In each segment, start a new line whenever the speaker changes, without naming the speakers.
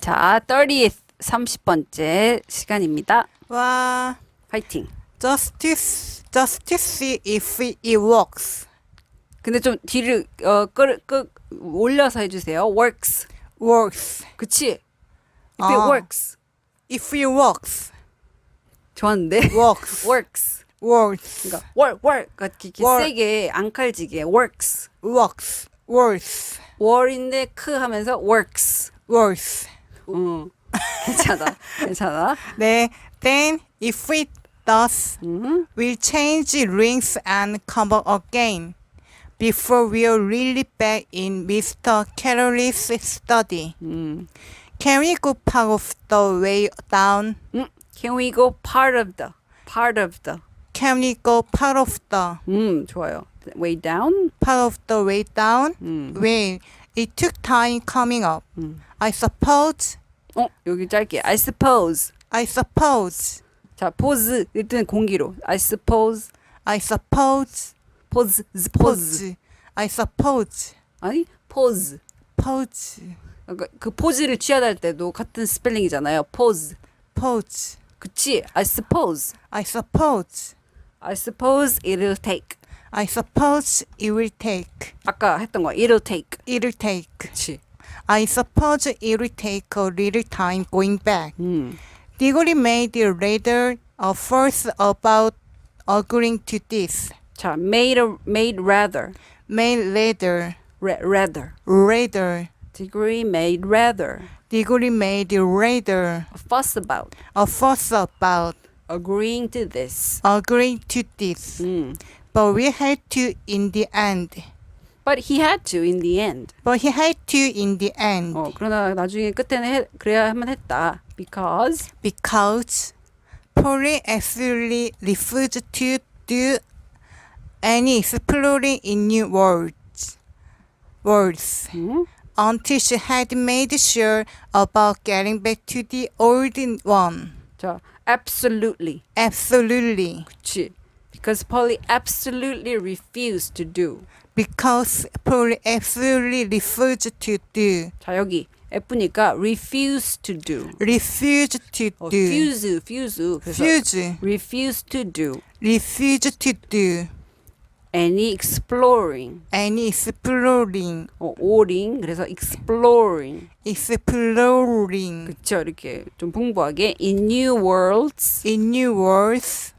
자, 30th 30번째 시간입니다.
와,
파이팅.
justice, justice if it works.
근데 좀 뒤를 어, 끌, 끌, 올려서 해주세요. works.
works.
그치? If it
아.
works.
if it works.
좋았는데?
works.
works.
works.
그러니까 work, work. 그러니까 이렇게
work.
세게 안 칼지게 works.
works. works.
월인데 크 하면서 works.
works.
음. 괜찮아. 괜찮아.
네, then if it does,
음.
we'll change rings and come again. Before we're really back in Mr. Carroll's study.
음.
Can we go part of the way down?
음. Can we go part of the part of the
Can we go part of the
음, 좋아요. way down.
part of the way down?
음.
Well, it took time coming up.
음.
I suppose.
어, 여기 짧게. I suppose.
I suppose.
자, pose. 일단 공기로. I suppose.
I suppose.
pose. pose.
Pose. I suppose.
아니, pose.
Pose.
그러니까 그 포즈를 취하다 할 때도 같은 스펠링이잖아요. pose.
Pose.
그치? I suppose.
I suppose.
I suppose it'll take.
I suppose it will take.
아까 했던 거. it'll take.
It'll take.
그치?
I suppose it'll take a little time going back.
Mm.
Diggory made a rather a fuss about agreeing to this.
자, made a, made rather.
Made rather.
Ra- rather.
Rather.
Degree made rather.
Degree made rather.
A fuss about.
A fuss about.
Agreeing to this.
Agreeing to this.
Mm.
But we had to in the end.
But he had to in the end.
But he had to in the end.
어, 그러나 나중에 끝에는 해, 그래야만 했다. Because
Because Polly actually refused to do any exploring in new words. Words.
음?
Until she had made sure about getting back to the old one.
자, absolutely.
Absolutely.
그치? Because Polly absolutely refused to do.
Because Polly absolutely refused to do.
자, 여기 F니까 refuse to do.
Refused to
어,
do.
fuse, fuse. 그래서
Refuse.
refuse to do
Refused to do.
any exploring.
Any exploring.
어, oring. 그래서 exploring.
Exploring.
그쵸? 이렇게 좀 풍부하게 in new worlds.
In new words.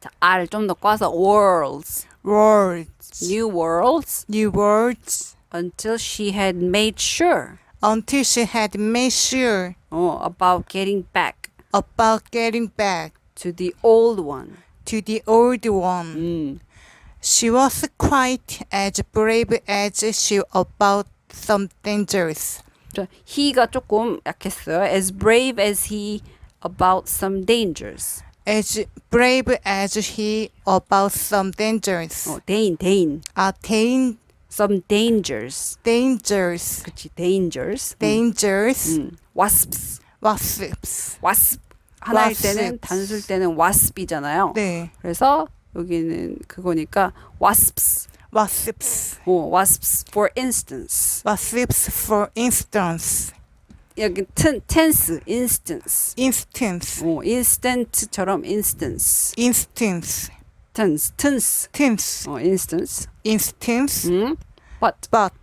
자, R 좀 더 꽈서 worlds.
Words.
new worlds
New words.
until she had made sure
Until she had made sure
어, about getting back
about getting back
to the old one.
to the old one.
음.
She was quite as brave as she about some dangers.
자, he가 조금 약했어요. As brave as he about some dangers.
As brave as he about some dangers.
어, 대인, 대인.
Attain
Some dangers.
dangers.
그치, dangers. 음.
Dangers.
음. wasps.
Wasps.
wasp. 하나일
Wasps.
때는 단수일 때는 wasp이잖아요.
네.
그래서 여기는 그거니까 wasps.
Wasps.
어, wasps for instance.
Wasps for instance.
여기 ten, tense, instance.
Instance.
어, instant처럼 instance.
Instance.
tense, tense.
Tense.
어, instance.
Instance.
음? But
But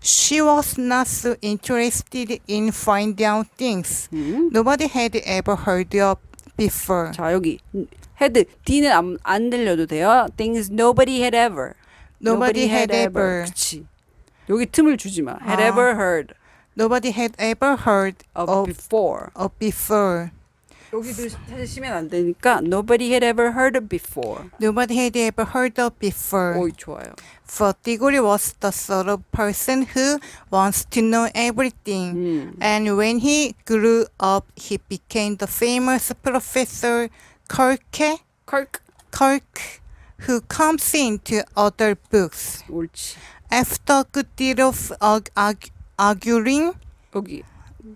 she was not so interested in finding out things
음?
nobody had ever heard of before.
자 여기 헤드 D는 안, 안 들려도 돼요. Things nobody had ever.
Nobody had ever.
그치. 여기 틈을 주지 마. Had
아.
ever heard
Nobody had ever heard
of,
of,
before.
of before.
여기도 사실 쉬면 안 되니까 nobody had ever heard of before.
Nobody had ever heard of before.
오이 좋아요.
For Diggory was the sort of person who wants to know everything.
음.
And when he grew up, he became the famous professor Kirk,
Kirk.
Kirk, who comes into other books.
옳지.
After a good deal of arg- arg- arguing,
여기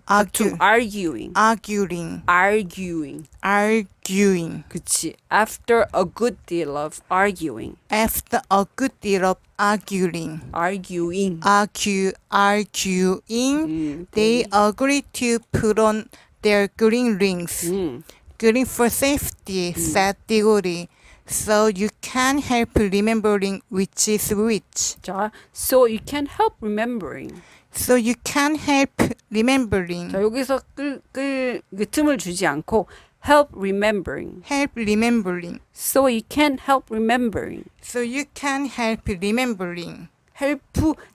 argue,
arguing.
arguing,
arguing.
arguing.
그치. After a good deal of arguing.
After a good deal of arguing,
arguing.
argue, arguing,
음,
they agree to put on their green rings.
음.
Green for safety, said Diggory. So you can't help remembering which is which.
자, so you can help remembering.
So you can't help remembering.
자, 여기서 끌, 끌, 그 틈을 주지 않고 help remembering.
Help remembering.
So you can help remembering.
So you can help remembering.
help,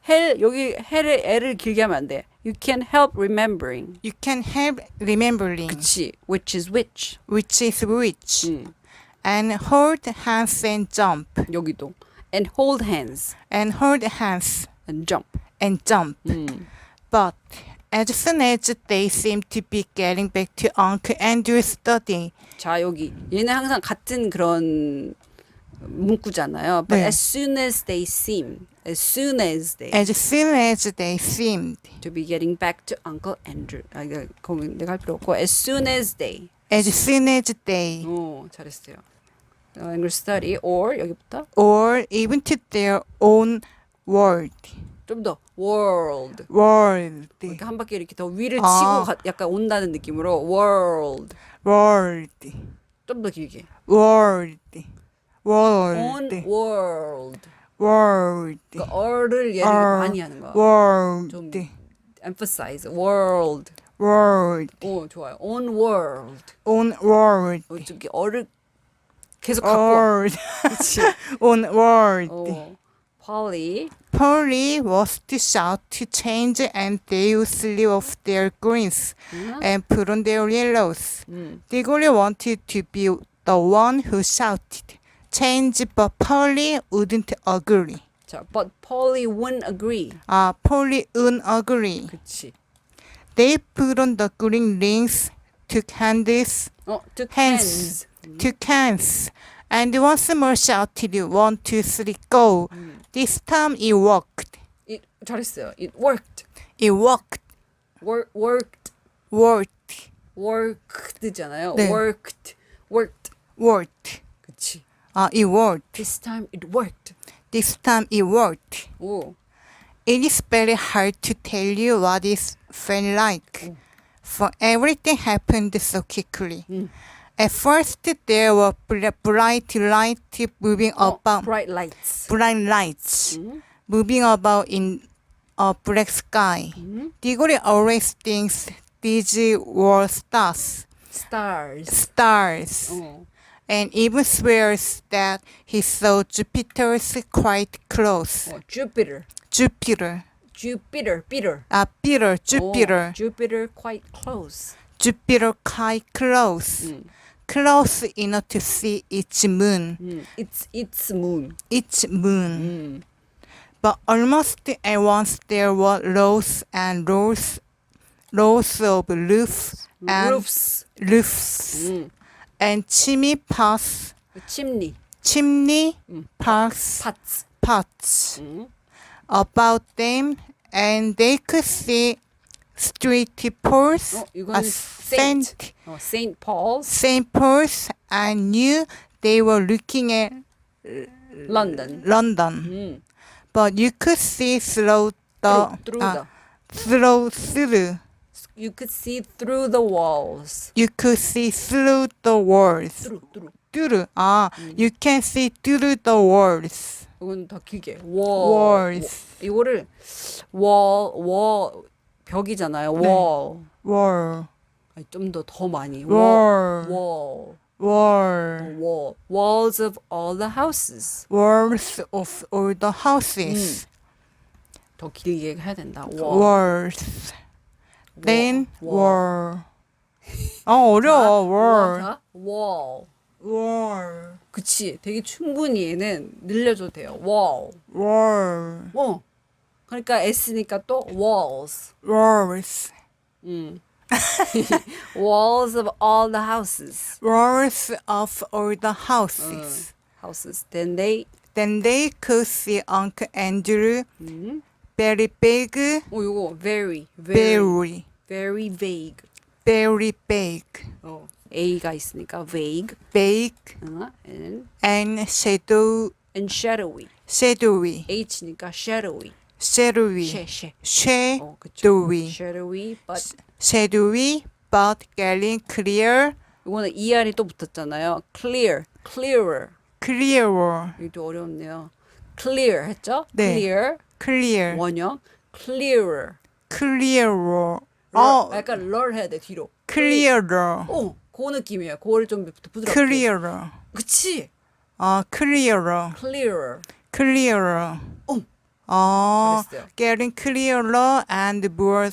헬, 여기 헬을, 애를 길게 하면 안 돼. You can help remembering.
You can help remembering
그치. Which is which.
which is which.
음,
And hold hands and jump.
여기도. And hold hands.
And hold hands
And jump.
And jump.
음.
But as soon as they seem to be getting back to Uncle Andrew's study,
자, 여기. 얘는 항상 같은 그런 문구잖아요. But
네.
as soon as they seem, as soon as they,
as soon as they seemed,
to be getting back to Uncle Andrew. 아, 이거 거기 내가 할 필요 없고, as soon as they.
as soon as they,
오, 잘했어요. 어, English study or 여기부터
or even to their own world,
좀 더 world.
world,
이렇게 한 바퀴 이렇게 더 위를
아.
치고 가, 약간 온다는 느낌으로 world.
world,
좀 더 길게.
world,
on
world,
world.
world,
그러니까 어를 얘를
어.
많이 하는 거야.
world,
좀 emphasize world.
world,
오, 좋아요. on world.
on world,
어, 좀 이렇게 어를 계속 갖고 와.
world,
그렇지.
on world.
어. Polly
Polly was to shout to change and they would slip off their greens
응?
and put on their yellows.
음.
Diggory wanted to be the one who shouted change, but Polly wouldn't agree.
자, but Polly wouldn't agree.
Uh, Polly wouldn't agree.
그치.
They put on the green rings, took hands,
어, took
Hands.
hands.
took hands, and once more shouted one, two, three, go.
음.
This time it worked.
It, 잘했어요. It worked.
It worked.
Work, worked.
Worked.
worked잖아요.
네.
worked. worked.
Worked.
그치.
Uh, it worked.
This time it worked.
This time it worked.
오.
It is very hard to tell you what it felt like, for everything happened so quickly.
음.
At first, there were br- bright lights moving
어,
about,
bright lights.
bright lights
음.
moving about in a black sky.
음.
Diggory always thinks these were stars,
stars.
stars,
어.
and even swears that he saw Jupiter's quite close.
어, Jupiter.
Jupiter.
Jupiter. Peter.
아, Peter,
어,
Jupiter,
Jupiter quite close.
Jupiter quite close,
음.
close enough to see each moon.
Mm. It's it's moon.
Each moon.
Mm.
But almost at once there were rows and rows, rows of roofs and
roofs,
roofs
mm.
and chimney paths.
Chimney.
Chimney
mm.
paths.
Pots.
Pots.
Hmm.
About them, and they could see street poles,
어,
a
이거는 saint.
saint,
어, Saint Paul's
Saint Paul's, and knew they were looking at
London.
London.
음.
But you could see through the,
through, through
uh,
the
through through.
you could see through the walls.
You could see through the walls.
through through.
through. 아, you can see through the walls.
이건 더 길게. wall.
Walls.
이거를 wall wall 벽이잖아요.
네.
wall.
Wall.
좀더 더 많이.
Wall.
wall.
Wall.
wall. walls of all the houses.
Walls of all the houses.
더 길게 해야 된다. wall.
Walls. Then wall. 아 어려워. wall.
다 wall.
wall.
그치. 되게 충분히 얘는 늘려줘도 돼요. wall.
wall.
어. 그러니까 S니까 또 walls.
walls.
음. walls of all the houses.
walls of all the houses.
houses. Then they
Then they could see Uncle Andrew
음.
very big,
어 요거 very very
very,
very vague.
very vague,
어, A가 있으니까 vague.
vague,
어, and,
and shadow,
and shadowy.
shadowy,
H니까 shadowy.
Shadowy,
쉐, 쉐.
쉐,
어, 그쵸.
dowy,
shadowy, but
shadowy, but getting clear,
이거는 ER이 또 붙었잖아요. clear, clearer.
clearer,
이것도 어렵네요. clear 했죠?
네.
clear,
clear,
원형, clearer.
clearer,
럴,
어,
약간 럴 해야 돼 뒤로.
clearer,
어, 그 느낌이에요. 그거를 좀 부드럽게.
clearer,
그치?
어, clearer,
clearer.
clearer,
어,
어,
잘했어요.
getting clearer and more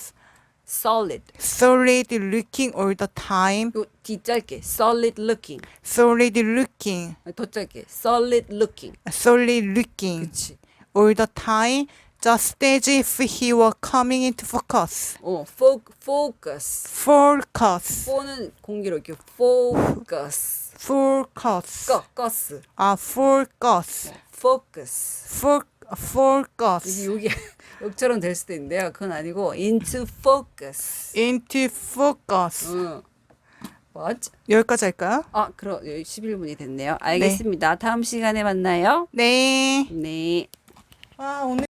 solid.
solid looking all the time,
요 D 짧게 solid looking.
solid looking,
더 짧게 solid looking.
solid looking
그치?
all the time, just as if he were coming into focus.
어, fo, focus.
Focus,
fo는 공기로 이렇게 focus.
focus,
꺼, 꺼스.
아, focus,
focus.
for, Focus,
여기 욕처럼 될 수도 있는데요. 그건 아니고 into focus.
into focus.
어. What?
여기까지 할까요?
아, 그럼 11분이 됐네요. 알겠습니다. 다음 시간에 만나요.
네.
네.
아, 오늘